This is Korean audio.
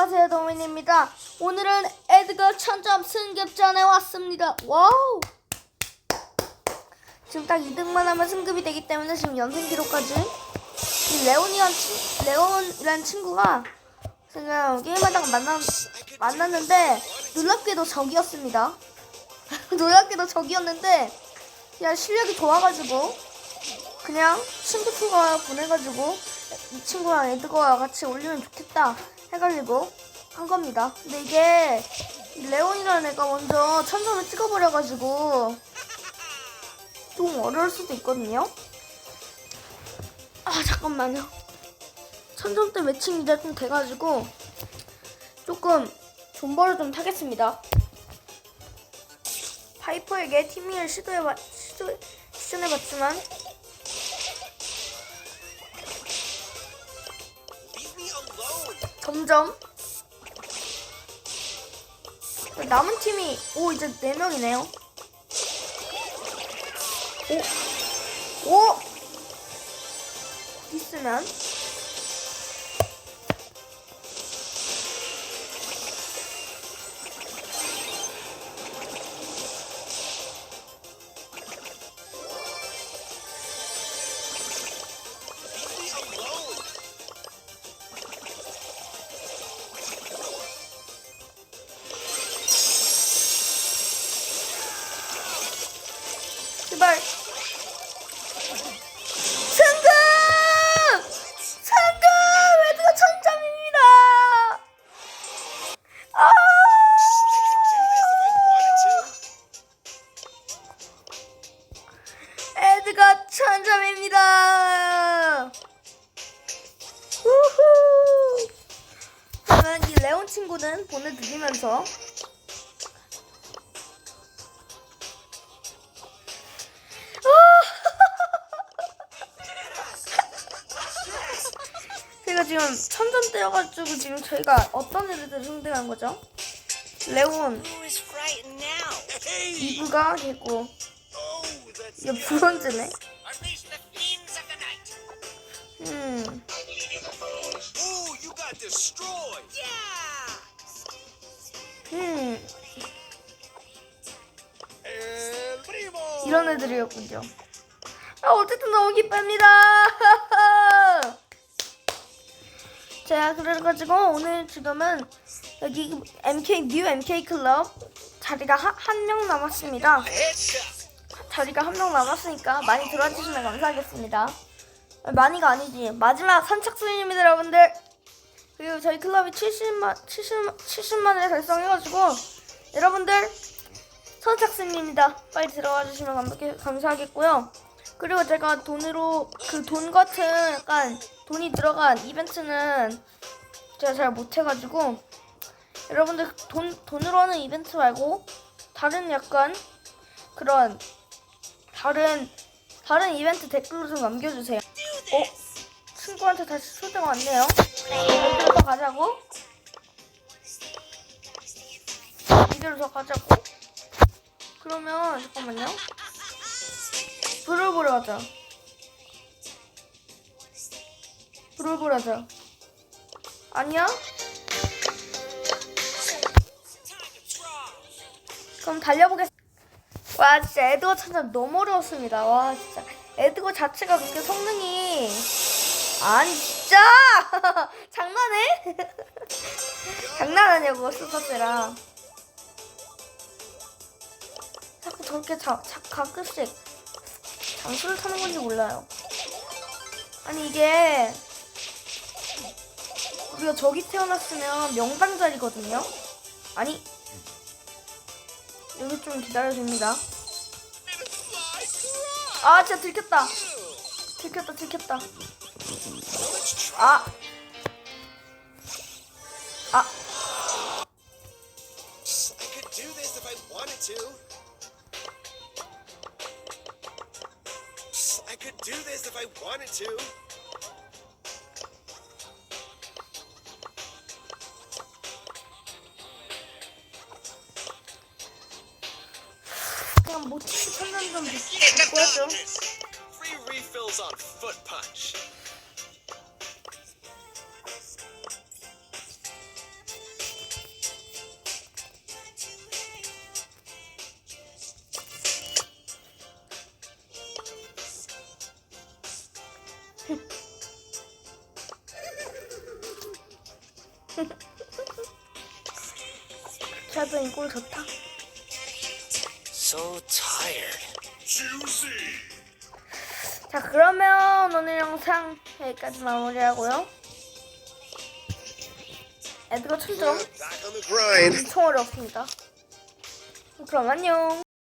안녕하세요 도민입니다. 오늘은 에드거 천점 승급전에 왔습니다. 와우! 지금 딱 2등만 하면 승급이 되기 때문에 지금 연승 기록까지 이 레온이란 친, 레온이란 친구가 지금 게임하다가 만나, 만났는데 놀랍게도 적이었습니다. 놀랍게도 적이었는데 그냥 실력이 좋아가지고 그냥 친구 추가 보내가지고 이 친구랑 에드거와 같이 올리면 좋겠다 해가지고 한 겁니다. 근데 이게 이 레온이라는 애가 먼저 천점을 찍어버려가지고 좀 어려울 수도 있거든요. 아 잠깐만요. 천점대 매칭이 이제 좀 돼가지고 조금 존버를 좀 타겠습니다. 파이퍼에게 팀미를 시도해봤 시도 시전해봤지만 점점? 남은 팀이 오 이제 네 명이네요. 오, 오, 있으면 제발 승급! 승급! 레드가 천점입니다. 아! 에드가 천점입니다. 우후. 그러면 이 레온 친구는 보내드리면서 지금 천점 떼어가지고 지금 저희가 어떤 애들을 상대한 거죠? 레온! 이브가 되고 Oh, 이게 브론즈네. 음. 음. 이런 애들이었군요. 아, 어쨌든 너무 기쁩니다. 자, 그래가지고 오늘 지금은 여기 MK 뉴 MK 클럽 자리가 한 명 남았습니다. 자리가 한 명 남았으니까 많이 들어와주시면 감사하겠습니다. 많이가 아니지 마지막 선착순입니다, 여러분들. 그리고 저희 클럽이 70만 70 70만을 달성해가지고 여러분들 선착순입니다. 빨리 들어와 주시면 감, 감사하겠고요. 그리고 제가 돈으로 그 돈 같은 약간 돈이 들어간 이벤트는 제가 잘 못해가지고 여러분들 돈 돈으로 하는 이벤트 말고 다른 약간 그런 다른 다른 이벤트 댓글로 좀 남겨주세요. 어? 친구한테 다시 초대가 왔네요. 이대로 더 가자고. 이대로 더 가자고. 그러면 잠깐만요. 불을 보러 가자. 불을 보러 가자. 아니야? 그럼 달려보겠습니다. 와 진짜 에드거 찾아 너무 어려웠습니다. 와 진짜 에드거 자체가 그렇게 성능이 아니 진짜 장난해? 장난하냐고 슈퍼세랑 자꾸 저렇게 자, 자, 가끔씩 장수를 타는 건지 몰라요. 아니 이게 우리가 저기 태어났으면 명당 자리거든요. 아니 여기 좀 기다려줍니다. 아 진짜 들켰다. 들켰다 들켰다. 아. 아. could do this if I wanted to. Free refills on foot punch. 샤드니 꿀 좋다. So tired. 자 그러면 오늘 영상 여기까지 마무리하고요. 에드가 천점. 엄청 어렵습니다. 그럼 안녕.